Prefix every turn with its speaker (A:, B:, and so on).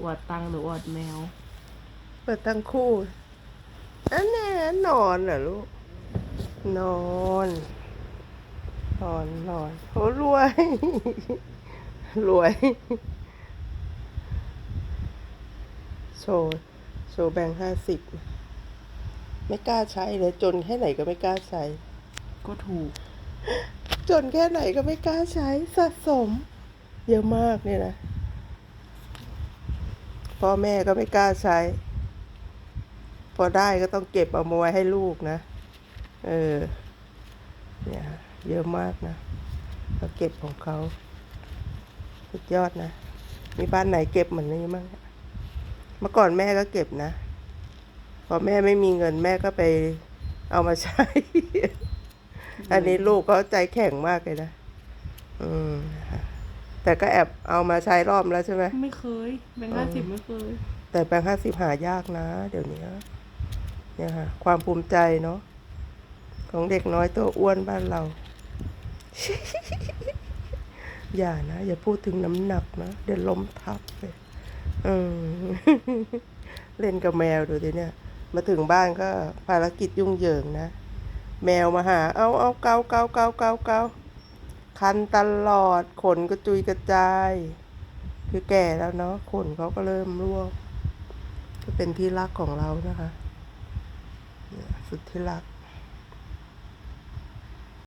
A: อวดตังค์หรืออวดแมว
B: เปิดทั้งคู่อันนี้นอนเหรอลูก นอนนอนนอนโอ้รวย รวย โชว์โชว์แบงค์ห้าสิบ ไม่กล้าใช้เลย จนแค่ไหนก็ไม่กล้าใช้
A: ก็ถูก
B: จนแค่ไหนก็ไม่กล้าใช้สะสม เยอะมากเนี่ยนะ พ่อแม่ก็ไม่กล้าใช้ พอได้ก็ต้องเก็บเอามาไว้ให้ลูกนะ เออ เนี่ย เยอะมากนะเราเก็บของเขาสุดยอดนะ มีบ้านไหนเก็บเหมือนนี้มั้งเมื่อก่อนแม่ก็เก็บนะ พอแม่ไม่มีเงินแม่ก็ไปเอามาใช้ อันนี้ลูกเขาใจแข็งมากเลยนะ อืมนะคะ แต่ก็แอบเอามาใช้รอบแล้วใช่ไหม
A: ไม่เคยแบงค์ห้าสิบไม่เคย
B: แต่แบงค์ห้าสิบหายากนะ เดี๋ยวนี้เนี่ยค่ะ ความภูมิใจเนาะของเด็กน้อยตัวอ้วนบ้านเรา อย่านะ อย่าพูดถึงน้ำหนักนะ เดี๋ยวล้มทับเลยอืมเล่นกับแมวดูดิเนี่ย มาถึงบ้านก็ภารกิจยุ่งเหยิงนะ แมวมาหา เอาเอาเกาเกาเกาเกาเกา คันตลอด ขนก็จุยกระจาย คือแก่แล้วเนาะขนเขาก็เริ่มร่วงก็เป็นที่รักของเรานะคะเนี่ยสุดที่รัก